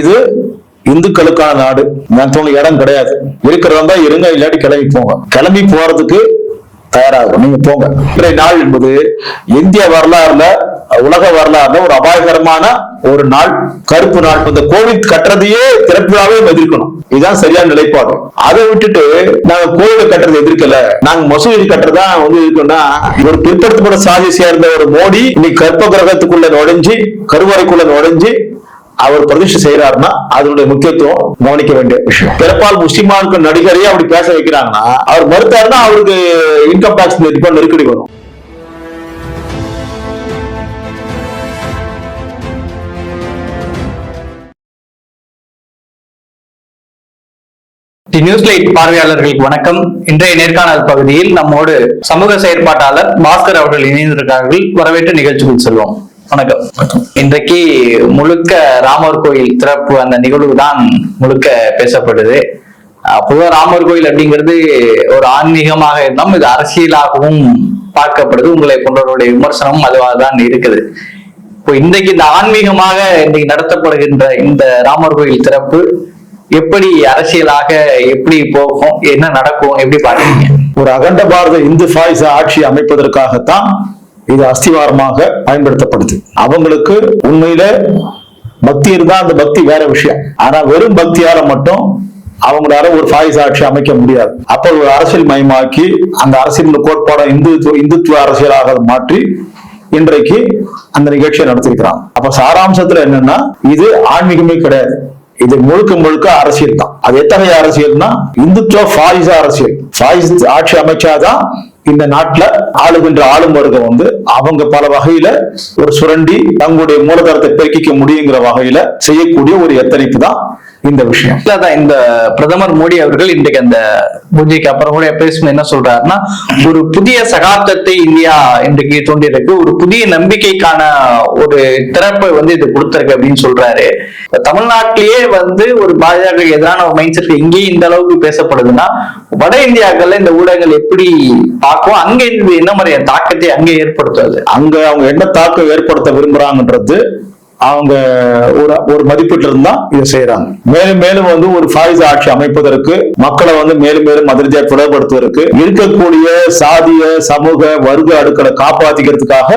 இது இந்துக்களுக்கான நாடு. மற்றவங்களுக்கு இடம் கிடையாது. இருக்கிறதா இருங்க இல்லாட்டி கிளம்பி போங்க. கிளம்பி போறதுக்கு தயாராகும் நீங்க போங்க. இன்றைய நாள் என்பது இந்திய வரலாறுல உலக வரலாறுல ஒரு அபாயகரமான ஒரு நாள். கருப்பு நாள். இந்த கோவில் கட்டுறதையே திறப்புலாவே எதிர்க்கணும். இதுதான் சரியான நிலைப்பாடு. அதை விட்டுட்டு நாங்க கோவிலை கட்டுறது எதிர்க்கல. நாங்க மசூதி கட்டுறதா வந்து இருக்கோம்னா ஒரு பிற்படுத்தப்பட்ட சாதி சேர்ந்த ஒரு மோடி இன்னைக்கு கற்ப கிரகத்துக்குள்ள நுழைஞ்சு கருவறைக்குள்ள நுழைஞ்சு அவர் பிரதிஷ்டை செய்யறாருன்னா அதனுடைய முக்கியத்துவம் கவனிக்க வேண்டிய விஷயம். பிறப்பால் முஸ்லிமா நடிகரையே அப்படி பேச வைக்கிறாங்கன்னா அவர் மறுத்தாருன்னா அவருக்கு இன்கம் டாக்ஸ் நெருக்கடி வரும். தி நியூஸ் லைட் பார்வையாளர்களுக்கு வணக்கம். இன்றைய நேர்காணல் பகுதியில் நம்மோடு சமூக செயற்பாட்டாளர் பாஸ்கர் அவர்கள் இணைந்திருக்கிறார்கள். வரவேற்று நிகழ்ச்சிக்குள் செல்வோம். வணக்கம். இன்றைக்கு முழுக்க ராமர் கோயில் திறப்பு அந்த நிகழ்வு தான் முழுக்க பேசப்படுது அஹ் ராமர் கோயில் அப்படிங்கிறது ஒரு ஆன்மீகமாக இருந்தாலும் இது அரசியலாகவும் பார்க்கப்படுது. உங்களை போன்றவருடைய விமர்சனமும் அதுவாக தான் இருக்குது. இப்போ இன்றைக்கு இந்த ஆன்மீகமாக இன்னைக்கு நடத்தப்படுகின்ற இந்த ராமர் கோயில் திறப்பு எப்படி அரசியலாக எப்படி போகும் என்ன நடக்கும் எப்படி பாக்குறீங்க ஒரு அகண்ட பாரத இந்து பாய்ச ஆட்சி அமைப்பதற்காகத்தான் இது அஸ்திவாரமாக பயன்படுத்தப்படுது. அவங்களுக்கு உண்மையில பக்தி இருந்தா அந்த பக்தி வேற விஷயம். ஆனா வெறும் பக்தியால மட்டும் அவங்களால ஒரு பாய்ச ஆட்சி அமைக்க முடியாது. அப்ப ஒரு அரசியல் மயமாக்கி அந்த அரசியல் கோட்பாடம் இந்துத்துவ இந்துத்துவ அரசியலாக மாற்றி இன்றைக்கு அந்த நிகழ்ச்சியை நடத்திருக்கிறாங்க அப்ப சாராம்சத்துல என்னன்னா இது ஆன்மீகமே கிடையாது. இது முழுக்க முழுக்க அரசியல் தான். அது எத்தகைய அரசியல்னா இந்துத்துவ ஃபாயிச அரசியல். ஃபாயிஸ் ஆட்சி அமைச்சாதான் இந்த நாட்டுல ஆளுகின்ற ஆளும் வர்க்கம் வந்து அவங்க பல வகையில ஒரு சுரண்டி தங்களுடைய மூலதனத்தை பெருக்கிக்க முடியுங்கிற வகையில செய்யக்கூடிய ஒரு எத்தனைப்பு தான் இந்த விஷயம். இல்லதான் இந்த பிரதமர் மோடி அவர்கள் இன்றைக்கு அந்த பூஜைக்கு அப்புறம் கூட பேசும் என்ன சொல்றாருன்னா ஒரு புதிய சகாப்தத்தை இந்தியா இன்றைக்கு தோன்றியிருக்கு. ஒரு புதிய நம்பிக்கைக்கான ஒரு திறப்பை வந்து இது கொடுத்திருக்கு அப்படின்னு சொல்றாரு. தமிழ்நாட்டிலேயே வந்து ஒரு பாஜக எதிரான ஒரு மைண்ட் செட் இங்கேயும் இந்த அளவுக்கு பேசப்படுதுன்னா வட இந்தியாக்கள்ல இந்த ஊடகங்கள் எப்படி பார்க்கும் அங்க இது என்ன மாதிரியான தாக்கத்தை அங்க ஏற்படுத்துவது அங்க அவங்க என்ன தாக்கம் ஏற்படுத்த விரும்புறாங்கன்றது அவங்க ஒரு ஒரு மதிப்பீட்டுல இருந்தா இதை செய்யறாங்க மேலும் மேலும் வந்து ஒரு ஃபாயிஸ் ஆட்சி அமைப்பதற்கு மக்களை வந்து மேலும் மேலும் அதிர்ச்சியா தொடர்படுத்துவதற்கு இருக்கக்கூடிய சாதிய சமூக வர்க்க அடுக்களை காப்பாத்திக்கிறதுக்காக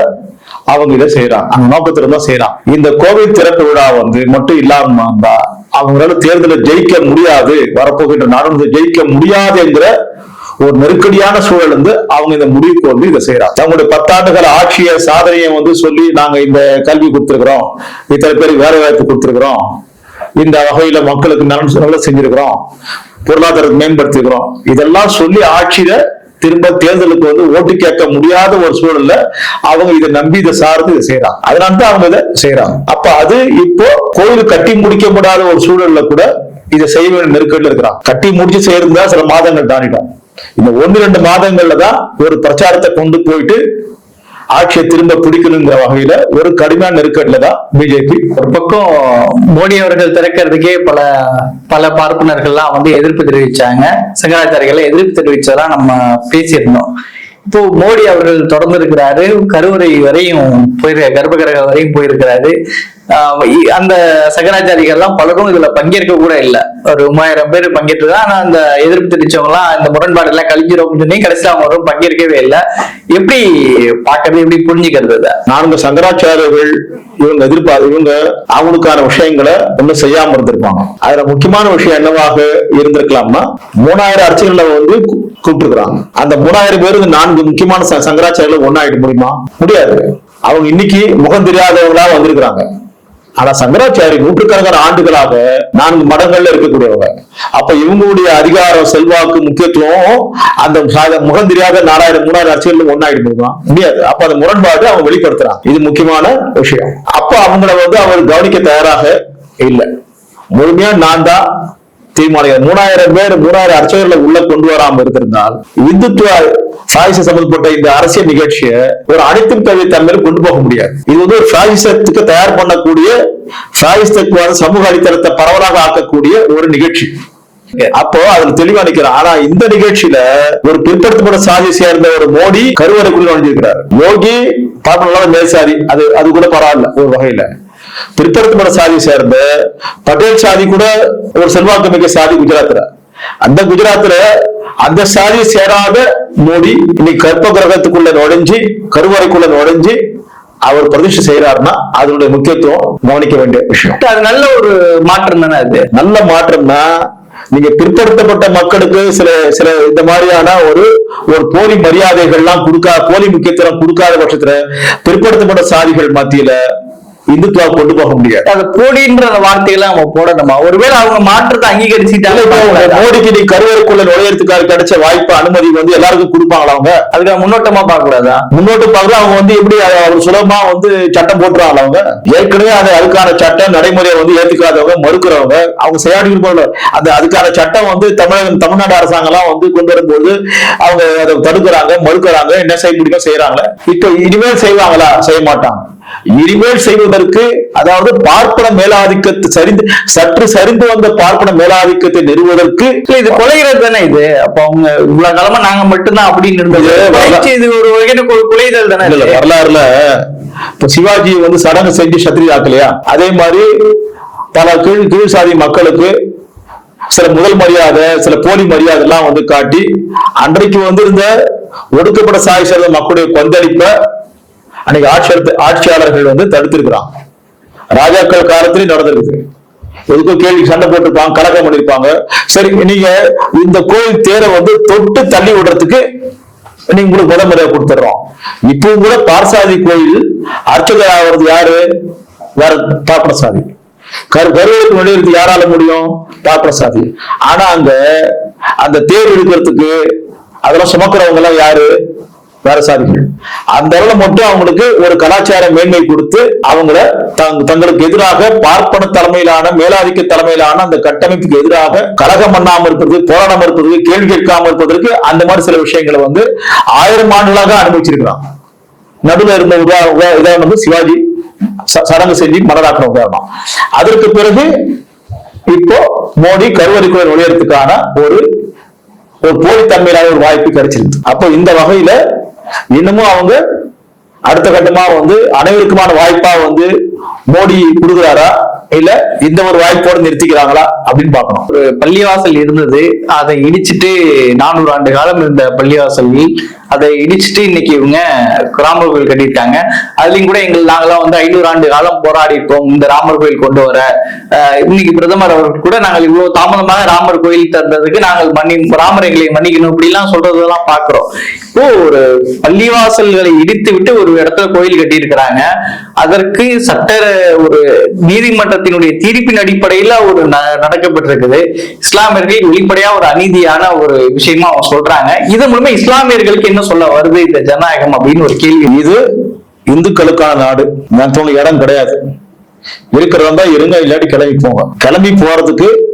அவங்க இதை செய்யறாங்க அந்த நோக்கத்துல தான் செய்யறாங்க இந்த கோவில் திறப்பு விழா வந்து மட்டும் இல்லாம இருந்தா அவங்களால தேர்தலை ஜெயிக்க முடியாது வரப்போகின்ற நாடு ஜெயிக்க முடியாது என்கிற ஒரு நெருக்கடியான சூழல் வந்து அவங்க இந்த முடிவுக்கு வந்து இதை செய்யறாங்க தங்களுடைய பத்தாண்டுகள் ஆட்சிய சாதனையை வந்து சொல்லி நாங்க இந்த கல்வி கொடுத்திருக்கிறோம். இத்தனை பேருக்கு வேலை வாய்ப்பு கொடுத்திருக்கிறோம். இந்த வகையில மக்களுக்கு நலன் நல்ல செஞ்சிருக்கிறோம். பொருளாதாரத்தை மேம்படுத்திருக்கிறோம். இதெல்லாம் சொல்லி ஆட்சியில திரும்ப தேர்தலுக்கு வந்து ஓட்டு கேட்க முடியாத ஒரு சூழல்ல அவங்க இதை நம்பி இதை சார்ந்து இதை செய்யறாங்க அதனால தான் அவங்க இதை செய்யறாங்க அப்ப அது இப்போ கோயில் கட்டி முடிக்க முடியாத ஒரு சூழல்ல கூட இதை செய்ய வேண்டிய நெருக்கடியில் இருக்கிறான் கட்டி முடிச்சு செய்யறதுதான் சில மாதங்கள் தாண்டிடும் இந்த ஒன்று ரெண்டு மாதங்கள்ல தான் ஒரு பிரச்சாரத்தை கொண்டு போயிட்டு ஆட்சியை திரும்ப பிடிக்கணுங்கிற வகையில ஒரு கடுமையான நெருக்கடியில தான் பிஜேபி ஒரு பக்கம் மோடி அவர்கள் திறக்கிறதுக்கே பல பல பார்ப்பனர்கள்லாம் வந்து எதிர்ப்பு தெரிவிச்சாங்க. சங்கராச்சாரிகளை எதிர்ப்பு தெரிவிச்சதெல்லாம் நம்ம பேசியிருந்தோம். இப்போ மோடி அவர்கள் தொடர்ந்து இருக்கிறாரு கருவறை வரையும் போயிருக்க கர்ப்பகிரக வரையும் போயிருக்கிறாரு. அந்த சங்கராச்சாரிகள்லாம் பலரும் இதுல பங்கேற்க கூட இல்லை. ஒரு மூவாயிரம் பேர் பங்கேற்றுதான். ஆனா அந்த எதிர்ப்பு தெரிவிச்சவங்க எல்லாம் இந்த முரண்பாடு எல்லாம் கழிஞ்சிரும் சொல்லி கடைசியில் அவங்க வரும் பங்கேற்கவே இல்லை. எப்படி பார்க்கறது எப்படி புரிஞ்சுக்கிறது நான்கு சங்கராச்சாரியர்கள் இவங்க எதிர்பார்த்து இவங்க அவங்களுக்கான விஷயங்களை ஒன்றும் செய்யாம இருந்திருப்பாங்க. அதுல முக்கியமான விஷயம் என்னவாக இருந்திருக்கலாம்னா மூணாயிரம் அர்ச்சகர்களை வந்து கூப்பிட்டுருக்காங்க அந்த மூணாயிரம் பேருக்கு நான்கு முக்கியமான ச- சங்கராச்சாரியர்கள் ஒன்னாயிட முடியுமா? முடியாது. அவங்க இன்னைக்கு முகம் தெரியாதவங்களா வந்திருக்கிறாங்க. ஆனா சங்கராச்சாரி நூற்றுக்கணக்கான ஆண்டுகளாக நான்கு மடங்கள்ல இருக்கக்கூடியவங்க. அப்ப இவங்களுடைய அதிகாரம் செல்வாக்கு முக்கியத்துவம் அந்த முகந்திரியாக நாலாயிரம் மூணாயிரம் அரசியல் ஒன்னாயிட முடியுமா முடியாது. அப்ப அந்த முரண்பாடு அவங்க வெளிப்படுத்துறான் இது முக்கியமான விஷயம். அப்ப அவங்கள வந்து அவர் கவனிக்க தயாராக இல்லை. முழுமையா நான் தான் தீர்மானிக்க மூணாயிரம் பேர் மூணாயிரம் அர்ச்சகர்களை உள்ள கொண்டு வராமல் இருந்திருந்தால் இந்துத்துவ சாயிச சம்பந்தப்பட்ட இந்த அரசியல் நிகழ்ச்சியை ஒரு அனைத்தும் கல்வி தன்மையில கொண்டு போக முடியாது. இது வந்து ஒரு சாயிசத்துக்கு தயார் பண்ணக்கூடிய சாயிசத்துக்கு சமூக அடித்தளத்தை பரவலாக ஆக்கக்கூடிய ஒரு நிகழ்ச்சி. அப்போ அதுல தெளிவா நிக்கிறோம் ஆனா இந்த நிகழ்ச்சியில ஒரு பிற்படுத்தப்பட்ட சாதியை சேர்ந்த ஒரு மோடி கருவறைக்குள்ள நுழைஞ்சிருக்கிறார். யோகி பார்ப்பனால மேல்சாதி அது அது கூட பரவாயில்ல ஒரு வகையில. பிற்படுத்தப்பட்ட சாதியை சேர்ந்த பட்டேல் சாதி கூட ஒரு செல்வாக்கு மிக்க சாதி குஜராத்ல. அந்த குஜராத்ல அந்த சாதியை சேராத மோடி இன்னைக்கு கற்ப கிரகத்துக்குள்ள நுழைஞ்சு கருவறைக்குள்ள நுழைஞ்சு அவர் பிரதிஷ்டை செய்யறாருன்னா அதனுடைய முக்கியத்துவம் கவனிக்க வேண்டிய விஷயம். அது நல்ல ஒரு மாற்றம் தானே அது? நல்ல மாற்றம்னா நீங்க பிற்படுத்தப்பட்ட மக்களுக்கு சில சில இந்த மாதிரியான ஒரு ஒரு போலி மரியாதைகள்லாம் கொடுக்கா போலி முக்கியத்துவம் கொடுக்காத பட்சத்துல பிற்படுத்தப்பட்ட சாதிகள் மத்தியில இந்துத்துவா கொண்டு போக முடியாது. அது போடின்ற அந்த வார்த்தையெல்லாம் நம்ம போடணுமா? ஒருவேளை அவங்க மாற்றத்தை அங்கீகரிச்சுட்டாங்க. மோடிக்கு நீ கருவறைக்குள்ள நுழையறதுக்காக கிடைச்ச வாய்ப்பு அனுமதி வந்து எல்லாருக்கும் கொடுப்பாங்களா அவங்க? அதுக்கு முன்னோட்டமா பார்க்க கூடாதா முன்னோட்டு பார்க்க அவங்க வந்து எப்படி அவர் சுலபமா வந்து சட்டம் போட்டுருவாங்க அவங்க? ஏற்கனவே அது அதுக்கான சட்டம் நடைமுறையை வந்து ஏத்துக்காதவங்க மறுக்கிறவங்க அவங்க செய்யாடி போல அந்த அதுக்கான சட்டம் வந்து தமிழக தமிழ்நாடு அரசாங்கம் எல்லாம் வந்து கொண்டு வரும்போது அவங்க அதை தடுக்கிறாங்க மறுக்கிறாங்க என்ன செய்ய முடியுமோ செய்யறாங்களே. இப்ப இனிமேல் செய்வாங்களா? செய்ய மாட்டாங்க. இனிமேல் செய்வதற்கு அதாவது பார்ப்பன மேலாதிக்கத்தை சரிந்து சற்று சரிந்து வந்த பார்ப்பன மேலாதிக்கத்தை நிறுவுவதற்கு இல்ல இது கொலைகிறது தானே இது? அப்ப அவங்க இவ்வளவு காலமா நாங்க மட்டும்தான் அப்படின்னு இருந்தது. இது ஒரு வகையான கொலைதல் தானே இல்ல? வரலாறுல இப்ப சிவாஜி வந்து சடங்கு செஞ்சு சத்திரி ஆக்கலையா அதே மாதிரி பல கீழ் கீழ் சாதி மக்களுக்கு சில முதல் மரியாதை சில போலி மரியாதை எல்லாம் வந்து காட்டி அன்றைக்கு வந்து இருந்த ஒடுக்கப்பட்ட சாய் சேர்ந்த மக்களுடைய கொந்தளிப்ப அன்னைக்கு ஆட்சி ஆட்சியாளர்கள் வந்து தடுத்திருக்கிறான் ராஜாக்கள் காலத்திலையும் நடந்திருக்குது எதுக்கும் கேள்வி சண்டை போட்டிருப்பாங்க கலக்கம் பண்ணிருப்பாங்க. சரி நீங்க இந்த கோயில் தேரை வந்து தொட்டு தள்ளி விடுறதுக்கு நீங்க உங்களுக்கு முத முறையா கொடுத்துடுறோம். இப்பவும் கூட பார்சாதி கோயில் அர்ச்சகர் ஆகிறது யாரு? வேற பாப்பரசாதி கரு கருவலுக்கு நுழையிறது யாரால முடியும்? பாப்பரசாதி ஆனா அங்க அந்த தேர் எடுக்கிறதுக்கு அதெல்லாம் சுமக்கிறவங்க எல்லாம் யாரு? வேற சாதிகள் அந்த அளவுல மட்டும் அவங்களுக்கு ஒரு கலாச்சார மேன்மை கொடுத்து அவங்கள தங்- தங்களுக்கு எதிராக பார்ப்பன தலைமையிலான மேலாதிக்க தலைமையிலான அந்த கட்டமைப்புக்கு எதிராக கலகம் பண்ணாம இருப்பது போராடாம இருப்பதற்கு கேள்வி கேட்காம இருப்பதற்கு அந்த மாதிரி சில விஷயங்களை வந்து ஆயிரம் ஆண்டுகளாக அனுபவிச்சிருக்கிறான் நடுவில் இருந்த உதாரணம் வந்து சிவாஜி ச- சடங்கு செஞ்சு மனதாக்கின உதாரணம். அதற்கு பிறகு இப்போ மோடி கருவறைக்குள்ள நுழையறதுக்கான ஒரு ஒரு போலித்தன்மையிலான ஒரு வாய்ப்பு கிடைச்சிருக்கு. அப்போ இந்த வகையில இன்னமும் அவங்க அடுத்த கட்டமா வந்து அனைவருக்குமான வாய்ப்பா வந்து மோடி கொடுக்குறாரா? இல்ல இந்த ஒரு வாய்ப்போடு நிறுத்திக்கிறாங்களா? அப்படின்னு பாக்கணும் ஒரு பள்ளிவாசல் இருந்தது. அதை இடிச்சிட்டு நானூறு ஆண்டு காலம் இருந்த பள்ளிவாசலில் அதை இடிச்சிட்டு இன்னைக்கு இவங்க ராமர் கோயில் கட்டியிருக்காங்க. அதுலயும் கூட எங்கள் நாங்களாம் வந்து ஐநூறு ஆண்டு காலம் போராடி இருக்கோம் இந்த ராமர் கோயில் கொண்டு வர. இன்னைக்கு பிரதமர் அவர்கள் கூட நாங்கள் இவ்வளவு தாமதமாக ராமர் கோயில் தந்ததுக்கு நாங்கள் மன்னி ராமர் எங்களை மன்னிக்கணும் இப்படிலாம் சொல்றதெல்லாம் பாக்குறோம் இப்போ ஒரு பள்ளிவாசல்களை இடித்து விட்டு ஒரு இடத்துல கோயில் கட்டியிருக்கிறாங்க. அதற்கு சட்ட ஒரு நீதிமன்றத்தினுடைய தீர்ப்பின் அடிப்படையில ஒரு ந- நடக்கப்பட்டிருக்குது. இஸ்லாமியர்கள் வெளிப்படையா ஒரு அநீதியான ஒரு விஷயமா அவங்க சொல்றாங்க. இது மூலமா இஸ்லாமியர்களுக்கு என்ன சொல்ல வருது இந்த ஜனநாயகம் அப்படின்னு ஒரு கேள்வி. இது இந்துக்களுக்கான நாடு. மற்றவங்க இடம் கிடையாது. இருக்கிறவங்க இருங்க இல்லாட்டி கிளம்பி போங்க. கிளம்பி போறதுக்கு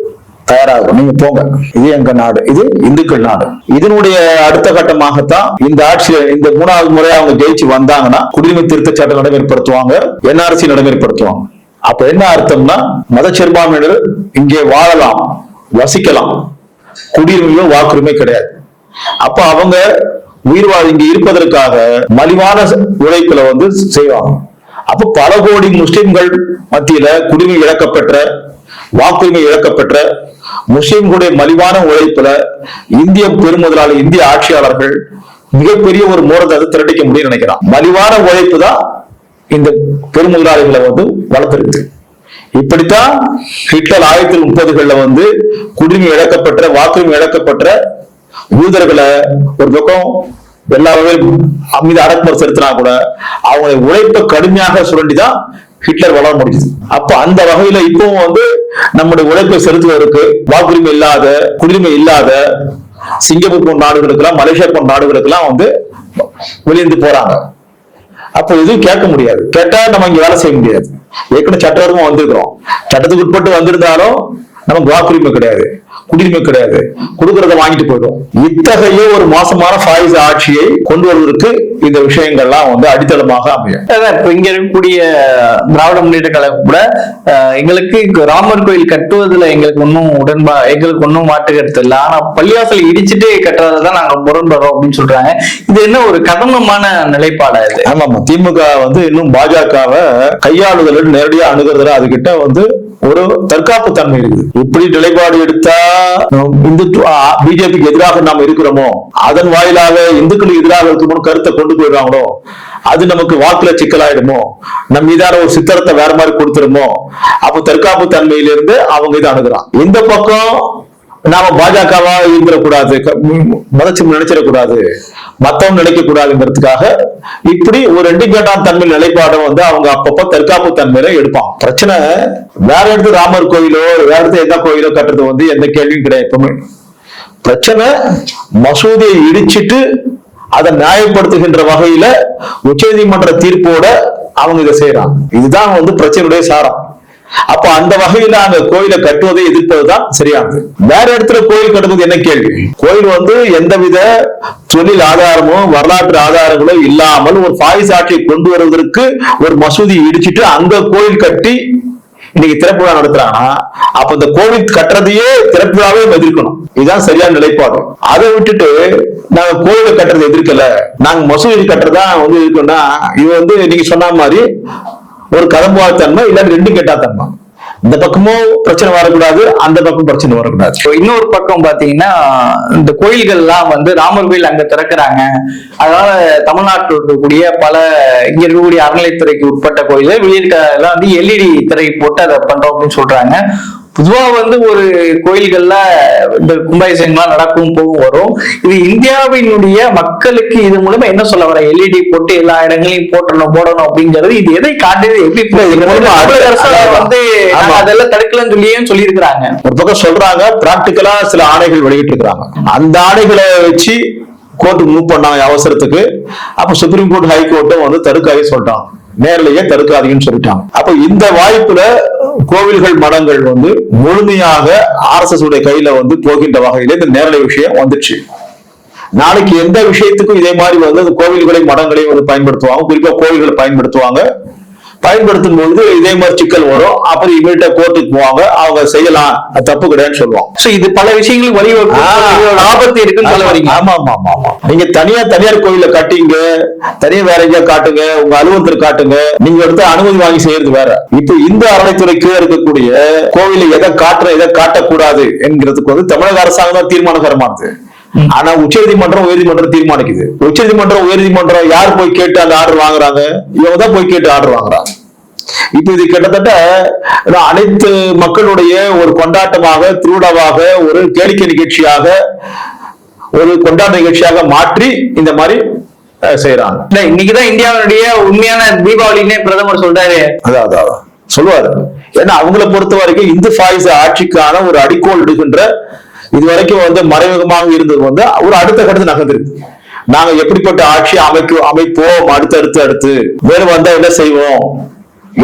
தயாராகும். நீங்க போங்க. இது எங்க நாடு. இது இந்துக்கள் நாடு. இதனுடைய அடுத்த கட்டமாகத்தான் இந்த ஆட்சியில இந்த மூணாவது முறை அவங்க ஜெயிச்சு வந்தாங்கன்னா குடியுரிமை திருத்த சட்டம் நடைமுறைப்படுத்துவாங்க என்ஆர்சி நடைமுறைப்படுத்துவாங்க. அப்ப என்ன அர்த்தம்னா மத சிறுபான்மையினர் இங்கே வாழலாம் வசிக்கலாம். குடியுரிமையோ வாக்குரிமை கிடையாது. அப்ப அவங்க உயிர் வாழ் இங்க இருப்பதற்காக மலிவான உழைப்புல வந்து செய்வாங்க. அப்ப பல கோடி முஸ்லிம்கள் மத்தியில குடிமை இழக்கப்பெற்ற வாக்குரிமை இழக்கப்பெற்ற முஸ்லிம்களுடைய மலிவான உழைப்புல இந்திய பெருமுதலாளி இந்திய ஆட்சியாளர்கள் மிகப்பெரிய ஒரு மூலத்தை திரட்டிக்க முடியும்னு நினைக்கிறான். மலிவான உழைப்பு தான் இந்த பெருமுதலாளிகளை வந்து வளர்த்திருக்கு இப்படித்தான் ஹிட்லர் ஆயிரத்தி முப்பதுகள்ல வந்து குடிமை இழக்கப்பட்ட வாக்குரிமை இழக்கப்பட்ட யூதர்களை ஒரு பக்கம் எல்லா வகையிலும் அமித அடக்குமுறை செலுத்தினா கூட அவங்களை உழைப்ப கடுமையாக சுரண்டிதான் ஹிட்லர் வளர முடியுது. அப்ப அந்த வகையில இப்பவும் வந்து நம்முடைய உழைப்பை செலுத்துவதற்கு வாக்குரிமை இல்லாத குடியுரிமை இல்லாத சிங்கப்பூர் போன்ற நாடுகளுக்கெல்லாம் மலேசியா போன்ற நாடுகளுக்கெல்லாம் வந்து வெளியிருந்து போறாங்க. அப்ப எதுவும் கேட்க முடியாது. கேட்டா நம்ம இங்க வேலை செய்ய முடியாது. ஏற்கனவே சட்டவிரோதமா வந்திருக்கிறோம். சட்டத்துக்கு உட்பட்டு வந்திருந்தாலும் நமக்கு வாக்குரிமை கிடையாது. குடியுரிமை கிடையாது. கொடுக்கறத வாங்கிட்டு போயிடும் இத்தகைய ஒரு மோசமான ஃபாயிஸ் ஆட்சியை கொண்டு வருவதற்கு இந்த விஷயங்கள்லாம் வந்து அடித்தளமாக அமையும். இப்ப இங்க இருக்கக்கூடிய திராவிட முன்னேற்ற கழகம் கூட எங்களுக்கு ராமர் கோயில் கட்டுவதுல எங்களுக்கு ஒன்றும் உடன்பா எங்களுக்கு ஒன்றும் மாற்று கருத்து இல்லை. ஆனா பள்ளிவாசல் இடிச்சிட்டு கட்டுறதுதான் நாங்க முரண்படுறோம் அப்படின்னு சொல்றாங்க. இது என்ன ஒரு கதனமான நிலைப்பாடா இது? ஆமாமா. திமுக வந்து இன்னும் பாஜகவை கையாளுதல் நேரடியா அணுகிறதுல அதுகிட்ட வந்து ஒரு தற்காப்பு தன்மை இருக்குது. இப்படி நிலைப்பாடு எடுத்தா இந்துத்துவ பிஜேபிக்கு எதிராக நாம் இருக்கிறோமோ அதன் வாயிலாக இந்துக்களுக்கு எதிராக இருக்கணும்னு கருத்தை கொண்டு போயிடுறாங்களோ அது நமக்கு வாக்குல சிக்கலாயிடுமோ நம்ம மீதான ஒரு சித்திரத்தை வேற மாதிரி கொடுத்துருமோ அப்போ தற்காப்பு தன்மையிலிருந்து அவங்க இதை அணுகிறான் இந்த பக்கம் நாம பாஜகவா இருந்துடக்கூடாது மதச்சு நினைச்சிடக்கூடாது மத்தவங்க நினைக்க கூடாதுங்கிறதுக்காக இப்படி ஒரு ரெண்டு தன்மை நிலைப்பாடும் வந்து அவங்க அப்பப்போ தற்காப்பு தன்மையில எடுப்பான் பிரச்சனை வேற இடத்து ராமர் கோயிலோ வேற இடத்து எந்த கோயிலோ கட்டுறது வந்து எந்த கேள்வியும் கிடையாது எப்பவுமே. பிரச்சனை மசூதியை இடிச்சிட்டு அதை நியாயப்படுத்துகின்ற வகையில உச்சநீதிமன்ற தீர்ப்போட அவங்க இதை செய்யறாங்க. இதுதான் வந்து பிரச்சனையுடைய சாரம். அப்ப அந்த வகையில அங்க கோயிலை கட்டுவதை எதிர்ப்பதுதான் சரியானது. வேற இடத்துல கோயில் கட்டுவது என்ன கேள்வி? கோயில் வந்து எந்தவித தொழில் ஆதாரமோ வரலாற்று ஆதாரங்களோ இல்லாமல் ஒரு பாய் சாட்சியை கொண்டு வருவதற்கு ஒரு மசூதி இடிச்சிட்டு அங்க கோயில் கட்டி இன்னைக்கு திறப்பு விழா நடத்துறாங்கன்னா அப்ப இந்த கோவில் கட்டுறதையே திறப்பு விழாவே எதிர்க்கணும். இதுதான் சரியான நிலைப்பாடு. அதை விட்டுட்டு நாங்க கோவில கட்டுறதை எதிர்க்கல. நாங்க மசூதி கட்டுறதா வந்து இருக்கோம்னா இது வந்து நீங்க சொன்ன மாதிரி ஒரு கதம்புவா தன்மை இல்ல ரெண்டு கெட்டா தன்மை. இந்த பக்கமும் பிரச்சனை வரக்கூடாது அந்த பக்கம் பிரச்சனை வரக்கூடாது. ஸோ இன்னொரு பக்கம் பாத்தீங்கன்னா இந்த கோயில்கள்லாம் வந்து ராமர் கோயில் அங்க திறக்கிறாங்க. அதனால தமிழ்நாட்டில் இருக்கக்கூடிய பல இங்க இருக்கக்கூடிய அறநிலைத்துறைக்கு உட்பட்ட கோயில்கள் வெளியிருக்க எல்லாம் வந்து எல்இடி திரை போட்டு அதை பண்றோம் அப்படின்னு சொல்றாங்க. பொதுவா வந்து ஒரு கோயில்கள்ல இந்த கும்பாபிஷேகம்லாம் நடக்கும் போகும் வரும். இது இந்தியாவினுடைய மக்களுக்கு இது மூலமா என்ன சொல்ல வர? எல்இடி போட்டு எல்லா இடங்களையும் போட்டணும் போடணும் அப்படிங்கிறது இது எதை காட்டுது எப்படி. வந்து அதெல்லாம் தடுக்கலன்னு சொல்லியே சொல்லியிருக்கிறாங்க. ஒரு பக்கம் சொல்றாங்க பிராக்டிக்கலா சில ஆணைகள் வெளியிட்டு இருக்காங்க அந்த ஆணைகளை வச்சு கோர்ட்டு மூவ் பண்ணாங்க அவசரத்துக்கு. அப்ப சுப்ரீம் கோர்ட் ஹை கோர்ட்டும் வந்து தடுக்காதே சொல்லிட்டாங்க. நேரிலேயே தடுக்காதீங்கன்னு சொல்லிட்டாங்க. அப்ப இந்த வாய்ப்புல கோவில்கள் மடங்கள் வந்து முழுமையாக ஆர்எஸ்எஸ் உடைய கையில வந்து போகின்ற வகையில இந்த நேரலை விஷயம் வந்துச்சு. நாளைக்கு எந்த விஷயத்துக்கும் இதே மாதிரி வந்து அந்த மடங்களையும் வந்து பயன்படுத்துவாங்க. குறிப்பா கோவில்களை பயன்படுத்துவாங்க. பயன்படுத்தும் பொழுது இதே மாதிரி சிக்கல் வரும். அப்புறம் இமீடியட்டா கோர்ட்டுக்கு போவாங்க. அவங்க செய்யலாம். தப்பு கிடையாதுன்னு சொல்லுவாங்க. சோ இது பல விஷயங்களுக்கு வழிவகுக்கும். ஆபத்து இருக்குன்னு சொல்ல வரீங்க. ஆமா ஆமா ஆமா ஆமா. நீங்க தனியா தனியார் கோயில கட்டிங்க. தனியா வேற எங்கேயா காட்டுங்க. உங்க அலுவலகத்தில் காட்டுங்க. நீங்க எடுத்து அனுமதி வாங்கி செய்யறது வேற. இப்போ இந்த அறநிலைத்துறைக்கு இருக்கக்கூடிய கோவிலை எதை காட்டுற எதை காட்டக்கூடாது என்கிறதுக்கு வந்து தமிழக அரசாங்கம் தான் தீர்மானகரமானது. ஆனா உச்சநீதிமன்றம் உயர்நீதிமன்றம் தீர்மானிக்குது. உச்சநீதிமன்றம் உயர்நீதிமன்றம் யார் போய் கேட்டு அந்த ஆர்டர் வாங்குறாங்க? இவங்க தான் போய் கேட்டு ஆர்டர் வாங்குறாங்க. இப்ப இது கிட்டத்தட்ட அனைத்து மக்களுடைய ஒரு கொண்டாட்டமாக திருவிழாவாக ஒரு கேளிக்கை நிகழ்ச்சியாக ஒரு கொண்டாட்ட நிகழ்ச்சியாக மாற்றி இந்த மாதிரி செய்யறாங்க இல்ல இன்னைக்குதான் இந்தியாவுடைய உண்மையான தீபாவளினே பிரதமர் சொல்றாரு. அதான் அதான். சொல்லுவாரு. ஏன்னா அவங்கள பொறுத்த வரைக்கும் இந்து ஃபாயிஸ் ஆட்சிக்கான ஒரு அடிக்கோல் இடுகின்ற இது வரைக்கும் வந்து மறைமுகமாக இருந்தது வந்து ஒரு அடுத்த கட்டத்தில் நகர்ந்திருக்கு. நாங்க எப்படிப்பட்ட ஆட்சி அமைக்க அமைப்போம்? அடுத்து அடுத்து அடுத்து. வேறு வந்தா என்ன செய்வோம்?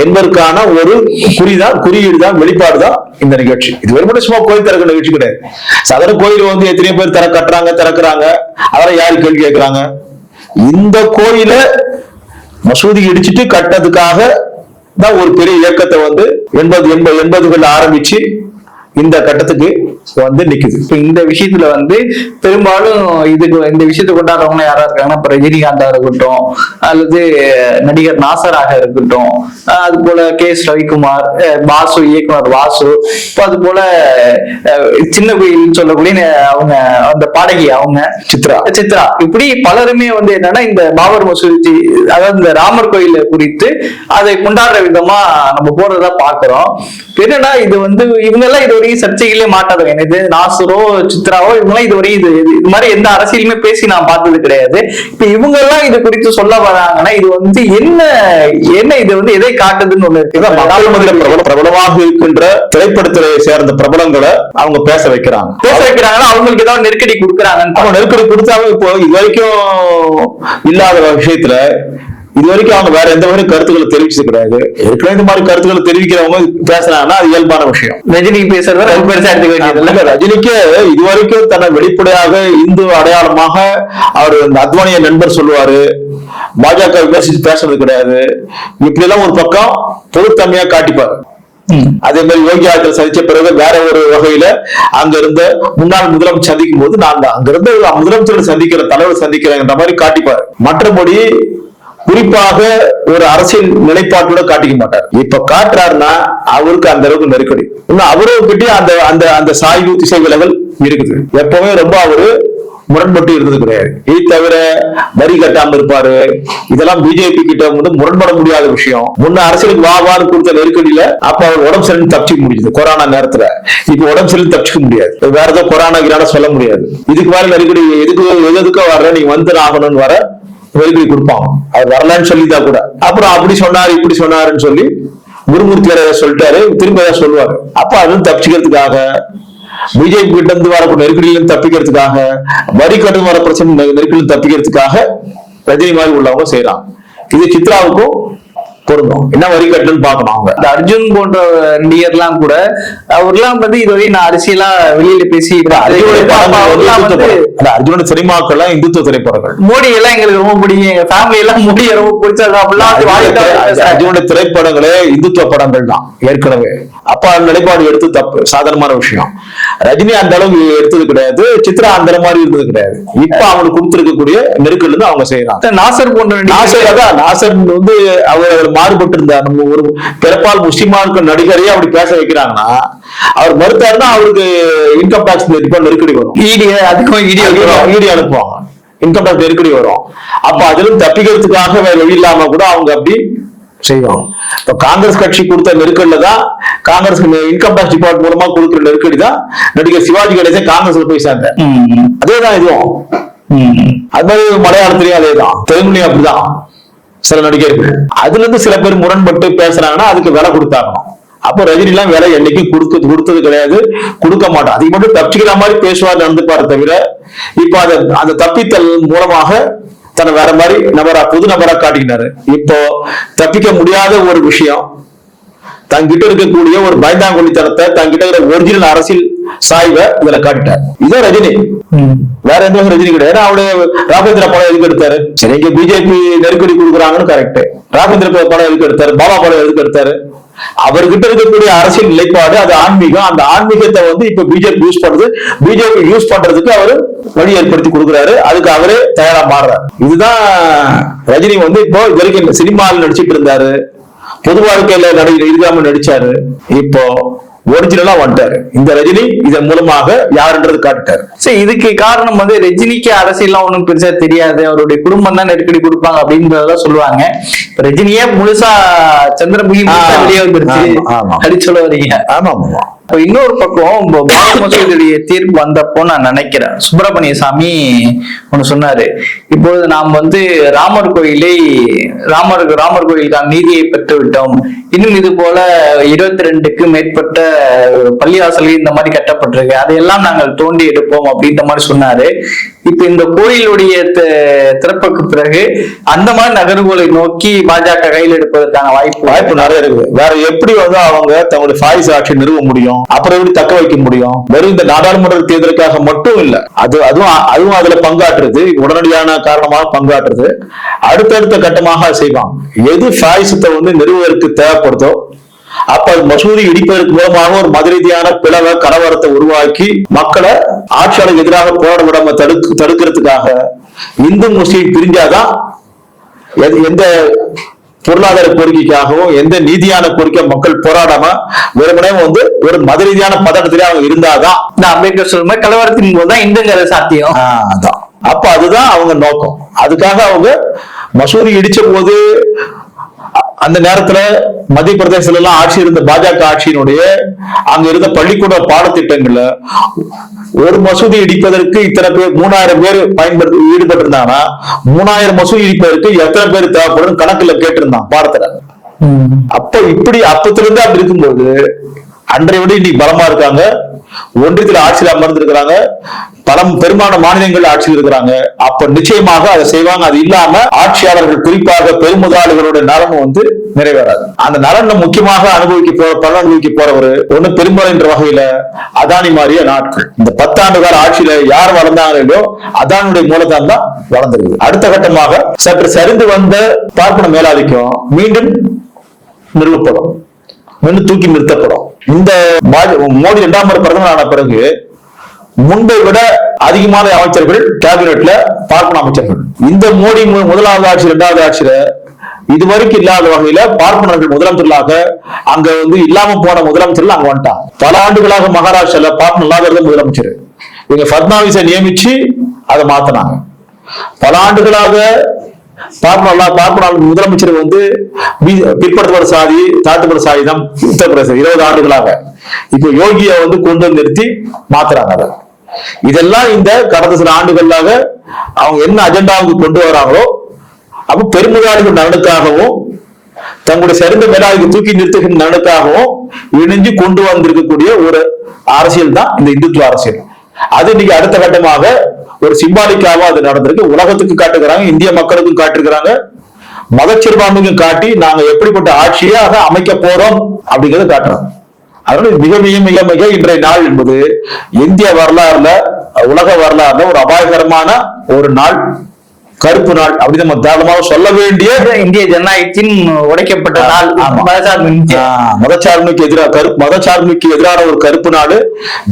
என்பதற்கான ஒரு குறிதான் குறியீடு தான் வெளிப்பாடு தான் இந்த நிகழ்ச்சி. இது மட்டும் சும்மா கோயில் திறக்கிற நிகழ்ச்சி கிடையாது. சாதாரண கோயில் வந்து எத்தனையோ பேர் திற கட்டுறாங்க திறக்கிறாங்க. அதெல்லாம் யாரு கேள்வி கேட்கிறாங்க? இந்த கோயில மசூதி இடிச்சிட்டு கட்டதுக்காக தான் ஒரு பெரிய இயக்கத்தை வந்து எண்பது எண்பது எண்பதுகள் ஆரம்பிச்சு இந்த கட்டத்துக்கு வந்து நிக்குது. இப்ப இந்த விஷயத்துல வந்து பெரும்பாலும் இதுக்கு இந்த விஷயத்தை கொண்டாடுறவங்க யாரா இருக்காங்கன்னா இப்ப ரஜினிகாந்தா இருக்கட்டும் அல்லது நடிகர் நாசராக இருக்கட்டும் அது போல கே எஸ் ரவிக்குமார் வாசு இயக்குனர் வாசு இப்போ அது போல சின்ன கோயில் சொல்லக்கூடிய அவங்க அந்த பாடகி அவங்க சித்ரா. சித்ரா. இப்படி பலருமே வந்து என்னன்னா இந்த பாபர் மசூதி அதாவது இந்த ராமர் கோயில் குறித்து அதை கொண்டாடுற விதமா நம்ம போறதா பாக்குறோம். என்னன்னா இது வந்து இவங்க எல்லாம் இது வரைக்கும் சர்ச்சைகளே மாட்டாதவங்க இது நாசரோ சித்ராவோ இவங்க எல்லாம் இது வரைக்கும் இது இது- மாதிரி எந்த அரசியலுமே பேசி நான் பார்த்தது கிடையாது. இப்ப இவங்க எல்லாம் இது குறித்து சொல்ல வராங்கன்னா இது வந்து என்ன என்ன இது வந்து எதை காட்டுதுன்னு ஒண்ணு இதான் மக்கள் இருக்கு மத்தியில பிரபல பிரபலமாக இருக்கின்ற திரைப்படத்துறையை சேர்ந்த பிரபலங்களை அவங்க பேச வைக்கிறாங்க. பேச வைக்கிறாங்கன்னா அவங்களுக்கு ஏதாவது நெருக்கடி கொடுக்குறாங்கன்னு அவங்க நெருக்கடி கொடுத்தாலும் இப்போ இது வரைக்கும் இல்லாத விஷயத்துல இது வரைக்கும் அவங்க வேற எந்த மாதிரி கருத்துக்களை தெரிவிச்சது கிடையாது. ஏற்கனவே இந்த மாதிரி கருத்துக்களை தெரிவிக்கிறவங்க பேசுறாங்கன்னா அது இயல்பான விஷயம். ரஜினி பேசுறத பெருசா எடுத்துக்க வேண்டியது ரஜினிக்கு இதுவரைக்கும் தன்னை வெளிப்படையாக இந்து அடையாளமாக அவர் இந்த அத்வானிய நண்பர் சொல்லுவாரு. பாஜக விமர்சித்து பேசுறது கிடையாது. இப்படி எல்லாம் ஒரு பக்கம் பொதுத்தன்மையா காட்டிப்பாரு. அதே மாதிரி யோகி ஆதித்யநாத் சந்திச்ச பிறகு வேற ஒரு வகையில அங்க இருந்த முன்னாள் முதலமைச்சர் சந்திக்கும் போது நான் அங்க இருந்த முதலமைச்சர் சந்திக்கிற தலைவர் சந்திக்கிறேங்கிற மாதிரி காட்டிப்பாரு. மற்றபடி குறிப்பாக ஒரு அரசியல் நிலைப்பாட்டோட காட்டிக்க மாட்டார். இப்ப காட்டுறாருன்னா அவருக்கு அந்த அளவுக்கு நெருக்கடி. இன்னும் அவருக்கிட்டே அந்த அந்த அந்த சாய்வு திசை விலகல் இருக்குது. எப்பவுமே ரொம்ப அவரு முரண்பட்டு இருந்தது கிடையாது. இது தவிர வரி கட்டாம இருப்பாரு. இதெல்லாம் பிஜேபி கிட்ட வந்து முரண்பட முடியாத விஷயம். முன்ன அரசியலுக்கு வா வான்னு கொடுத்த நெருக்கடியில அப்ப அவர் உடம்பு சரியில்லை தப்பிக்க முடியுது கொரோனா நேரத்துல. இப்ப உடம்பு சரியில்லை தப்பிச்சுக்க முடியாது. வேற ஏதோ கொரோனா கிரான சொல்ல முடியாது. இதுக்கு மேல நெருக்கடி எதுக்கு எது எதுக்கோ வர்ற நீ வந்து ஆகணும்னு வர வேள்வி கொடுப்பான். அவர் வரலான்னு சொல்லிதான் கூட. அப்புறம் அப்படி சொன்னாரு இப்படி சொன்னாருன்னு சொல்லி குருமூர்த்தியார் ஏதாவது சொல்லிட்டாரு திரும்ப ஏதாவது சொல்லுவாரு. அப்ப அதுவும் தப்பிச்சுக்கிறதுக்காக பிஜேபி கிட்ட இருந்து வரக்கூடிய நெருக்கடியிலும் தப்பிக்கிறதுக்காக வரி கட்டும் வர பிரச்சனை நெருக்கடியிலும் தப்பிக்கிறதுக்காக ரஜினி மாதிரி உள்ளவங்க செய்யறாங்க இது சித்ராவுக்கும் பொருந்தும் என்ன வரி கட்டணும்னு பார்க்கணும் அவங்க. இந்த அர்ஜுன் போன்ற நடிகர்லாம் கூட அவர்லாம் வந்து இதுவரை நான் அரசியலா வெளியில பேசி வந்து அவர்லாம் இந்துத்துவ திரைப்படங்கள். மோடி எல்லாம் எங்களுக்கு ரொம்ப பிடிக்கும். எங்க ஃபேமிலி எல்லாம் மோடி ரொம்ப பிடிச்சது. அர்ஜுனுடைய திரைப்படங்களே இந்துத்துவ படங்கள் தான் ஏற்கனவே. அப்ப அந்த நிலைப்பாடு எடுத்து தப்பு சாதாரணமான விஷயம். ரஜினி அந்த அளவுக்கு எடுத்தது கிடையாது. சித்ரா அந்த மாதிரி இருந்தது கிடையாது. இப்ப அவனுக்கு கொடுத்திருக்கக்கூடிய நெருக்கடி இருந்து அவங்க செய்யறாங்க. நாசர் போன்ற நாசர் நாசர் வந்து அவர் மாறுபட்டு இருந்தார் நம்ம ஒரு பிறப்பால் முஸ்லிமா இருக்க நடிகரையே அப்படி பேச வைக்கிறாங்கன்னா அவர் மறுத்தாருன்னா அவருக்கு இன்கம் டாக்ஸ் நெருக்கடி வரும். ஈடி அதுக்கும் ஈடி வைக்கிறோம். ஈடி அனுப்புவாங்க. இன்கம் டாக்ஸ் நெருக்கடி வரும். அப்ப அதிலும் தப்பிக்கிறதுக்காக வேற வழி இல்லாம கூட அவங்க அப்படி செய்வாங்க. இப்ப காங்கிரஸ் கட்சி கொடுத்த நெருக்கடியில தான் காங்கிரஸ் இன்கம் டாக்ஸ் டிபார்ட் மூலமா கொடுக்குற நெருக்கடி தான் நடிகர் சிவாஜி கணேசன் காங்கிரஸ்ல போய் சேர்ந்தார். அதேதான் இதுவும். அது மாதிரி மலையாளத்திலயும் அதேதான். தெலுங்குலயும் அப்படிதான். சில நடிகர்கள் அதுல இருந்து சில பேர் முரண்பட்டு பேசுறாங்கன்னா அதுக்கு விலை கொடுத்தாகணும். அப்போ ரஜினி எல்லாம் விலை என்னைக்கு கொடுக்க கொடுத்தது கிடையாது. கொடுக்க மாட்டோம் அதுக்கு மட்டும் தப்பிக்கிற மாதிரி பேசுவார் நடந்துப்பாரு தவிர இப்ப அந்த அந்த தப்பித்தல் மூலமாக தன்னை வேற மாதிரி நபரா புது நபரா காட்டிக்கினாரு இப்போ தப்பிக்க முடியாத ஒரு விஷயம் தங்கிட்ட இருக்கக்கூடிய ஒரு பயந்தாங்கொல்லித்தனத்தை தங்கிட்ட இருக்கிற ஒரிஜினல் அரசியல் சாய்வை இதுல காட்டிட்டார். இதான் ரஜினி. வேற எந்த ரஜினி கிடையாது. ஏன்னா அவருடைய ராகவேந்திர படம் எதுக்கு எடுத்தாரு? இங்க பிஜேபி நெருக்கடி கொடுக்குறாங்கன்னு கரெக்ட் ராகவேந்திர படம் எதுக்கு எடுத்தாரு? பாபா படம் எதுக்கு எடுத்தாரு? அவர்கிட்ட இருக்கக்கூடிய அரசியல் நிலைப்பாடு அது ஆன்மீகம். அந்த ஆன்மீகத்தை வந்து இப்ப பிஜேபி யூஸ் பண்றது. பிஜேபி யூஸ் பண்றதுக்கு அவரு வழி ஏற்படுத்தி கொடுக்குறாரு. அதுக்கு அவரே தயாரா மாறுறாரு. இதுதான் ரஜினி வந்து இப்போ இது வரைக்கும் சினிமாவில் நடிச்சிட்டு இருந்தாரு. பொது வாழ்க்கையில நடி இருக்காம நடிச்சாரு. இப்போ ஒரிஜினலா வந்துட்டாரு. இந்த ரஜினி இதன் மூலமாக யாருன்றது காட்டிட்டாரு. சரி இதுக்கு காரணம் வந்து ரஜினிக்கு அரசியல்லாம் ஒண்ணும் பெருசா தெரியாது. அவருடைய குடும்பம் தான் நெருக்கடி கொடுப்பாங்க அப்படின்றதெல்லாம் சொல்லுவாங்க. ரஜினியே முழுசா சந்திரமுகி வெளியே வந்துருச்சு. அப்படி சொல்ல வரீங்க. ஆமா ஆமா. இன்னொரு பக்கம் இப்போ மசூதியுடைய தீர்ப்பு வந்தப்போ நான் நினைக்கிறேன். சுப்பிரமணிய சாமி ஒண்ணு சொன்னாரு. இப்பொழுது நாம் வந்து ராமர் கோயிலை ராமர் ராமர் கோயிலுக்கான நீதியை பெற்று விட்டோம். இன்னும் இது போல இருபத்தி ரெண்டுக்கு மேற்பட்ட பள்ளிவாசல்கள் இந்த மாதிரி கட்டப்பட்டிருக்கு. அதையெல்லாம் நாங்கள் தோண்டி எடுப்போம் அப்படின்ற மாதிரி சொன்னாரு. இப்ப இந்த கோயிலுடைய திறப்புக்கு பிறகு அந்த மாதிரி நகர்வுகளை நோக்கி பாஜக கையில் எடுப்பதற்கான வாய்ப்பு வாய்ப்பு நிறைய இருக்குது. வேற எப்படி வந்து அவங்க தங்களுடைய ஃபாரிஸ் ஆட்சி நிறுவ முடியும்? அப்புறம் எப்படி தக்க வைக்க முடியும்? வெறும் இந்த நாடாளுமன்ற தேர்தலுக்காக மட்டும் இல்ல. அது அதுவும் அதுவும் அதுல பங்காற்றுறது உடனடியான காரணமாக பங்காற்றுறது அடுத்தடுத்த கட்டமாக செய்வாங்க. எது ஃபாரிசத்தை வந்து நிறுவுவதற்கு தேவைப்படுதோ அப்ப மசூதி இடிப்பதற்கு மூலமாக ஒரு மத ரீதியான பிளவ கலவரத்தை உருவாக்கி மக்களை ஆட்சியாளருக்கு எதிராக போராட விடாம தடுக்கு தடுக்கிறதுக்காக இந்து முஸ்லீம் பிரிஞ்சாதான் எந்த பொருளாதார கோரிக்கைக்காகவும் எந்த நீதியான கோரிக்கை மக்கள் போராடாம வெறுமனே வந்து ஒரு மத ரீதியான பதட்டத்திலே அவங்க இருந்தாதான். இந்த அம்பேத்கர் சொல்ற மாதிரி கலவரத்தின் போது தான் இந்துங்கிறது சாத்தியம். அதான். அப்ப அதுதான் அவங்க நோக்கம். அதுக்காக அவங்க மசூதி இடிச்ச போது அந்த நேரத்துல மத்திய பிரதேசத்துல எல்லாம் ஆட்சி இருந்த பாஜக ஆட்சியினுடைய அங்க இருந்த பள்ளிக்கூட பாடத்திட்டங்கள்ல ஒரு மசூதி இடிப்பதற்கு இத்தனை பேர் மூணாயிரம் பேர் பயன்படுத்தி ஈடுபட்டு இருந்தாங்கன்னா மூணாயிரம் மசூதி இடிப்பதற்கு எத்தனை பேர் தேவைப்படும் கணக்குல கேட்டிருந்தான் பாடத்துல அப்ப இப்படி அப்பத்துல இருந்து அப்படி இருக்கும்போது அன்றைய விட இன்னைக்கு பலமா இருக்காங்க. ஒன்றியத்தில் ஆட்சியில் அமர்ந்திருக்கிறாங்க. பல பெரும்பாலான மாநிலங்கள் ஆட்சியில் இருக்கிறாங்க. அப்ப நிச்சயமாக அதை செய்வாங்க. அது இல்லாம ஆட்சியாளர்கள் குறிப்பாக பெருமுதலாளிகளுடைய நலன் வந்து நிறைவேறாது. அந்த நலனை முக்கியமாக அனுபவிக்க போற பலன் அனுபவிக்க போறவர் ஒண்ணு பெரும்பாலும் என்ற வகையில அதானி மாறிய நாட்கள். இந்த பத்தாண்டு கால ஆட்சியில யார் வளர்ந்தாங்களோ அதானுடைய மூலதான் தான் வளர்ந்திருக்கு அடுத்த கட்டமாக சற்று சரிந்து வந்த பார்ப்பன மேலாதிக்கம் மீண்டும் நிறுவப்படும். மீண்டும் தூக்கி நிறுத்தப்படும். இந்த மோடி இரண்டாம் முறை பிரதமர் ஆன பிறகு முன்பை விட அதிகமான அமைச்சர்கள் கேபினெட்ல பார்ப்பன அமைச்சர்கள். இந்த மோடி மு- முதலாவது ஆட்சி இரண்டாவது ஆட்சியில இதுவரைக்கும் இல்லாத வகையில பார்ப்பனர்கள் முதலமைச்சர்களாக அங்க வந்து இல்லாம போன முதலமைச்சர்கள் அங்க வந்துட்டான் பல ஆண்டுகளாக மகாராஷ்டிரால பார்ப்பன இல்லாத முதலமைச்சர். இவங்க பட்னாவிஸை நியமிச்சு அதை மாத்தினாங்க. பல ஆண்டுகளாக பார்ப்பன பார்க்கணும் முதலமைச்சர் வந்து பி- பிற்படுத்தப்பட்ட சாதி தாழ்த்தப்பட்ட சாதி தான் உத்தரப்பிரதேசம் இருபது ஆண்டுகளாக. இப்போ யோகியை வந்து கொண்டு வந்து நிறுத்தி மாத்துறாங்க அதை. இதெல்லாம் இந்த கடந்த சில ஆண்டுகளாக அவங்க என்ன அஜெண்டாவுக்கு கொண்டு வராங்களோ அப்ப பெருமுதாளிகள் நலனுக்காகவும் தங்களுடைய சிறந்த மேலாளிக்கு தூக்கி நிறுத்துகின்ற நலனுக்காகவும் இணைஞ்சு கொண்டு வந்திருக்கக்கூடிய ஒரு அரசியல் தான் இந்த இந்துத்துவ அரசியல். அது இன்னைக்கு அடுத்த கட்டமாக ஒரு சிம்பாலிக்காக அது நடந்திருக்கு. உலகத்துக்கு காட்டுகிறாங்க இந்திய மக்களுக்கும் காட்டுகிறாங்க மதச்சிறுபான்மைக்கும் காட்டி நாங்க எப்படிப்பட்ட ஆட்சியாக அமைக்க போறோம் அப்படிங்கறத காட்டுறோம் அதனால மிக மிக மிக மிக இன்றைய நாள் என்பது இந்திய வரலாறுல உலக வரலாறுல ஒரு அபாயகரமான ஒரு நாள் கருப்பு நாள் அப்படி நம்ம தாராளமாக சொல்ல வேண்டிய இந்திய ஜனநாயகத்தின் உடைக்கப்பட்ட நாள். மதச்சார்புக்கு எதிராக கருப்பு மதச்சார்புக்கு எதிரான ஒரு கருப்பு நாடு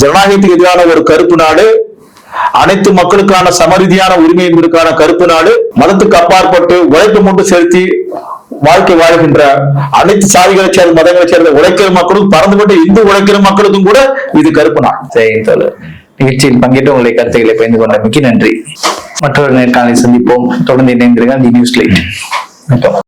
ஜனநாயகத்துக்கு எதிரான ஒரு கருப்பு நாடு அனைத்து மக்களுக்கான சமரிதியான உரிமை என்பதற்கான கருப்பு நாடு மதத்துக்கு அப்பாற்பட்டு உழைப்பு மூன்று செலுத்தி வாழ்க்கை வாழ்கின்ற அனைத்து சாதிகளை சேர்ந்த மதங்களை சேர்ந்த உழைக்கிற மக்களும் பறந்துபட்டு இந்து உழைக்கிற மக்களுக்கும் கூட இது கருப்பு நாள் சரி தோழர். நிகழ்ச்சியில் பங்கேற்று உங்களுடைய கருத்துக்களை பகிர்ந்து கொண்ட மிக்க நன்றி. மற்றொரு நேர்காணலை சந்திப்போம். தொடர்ந்து இணைந்திருங்க தி நியூஸ் லைட். வணக்கம்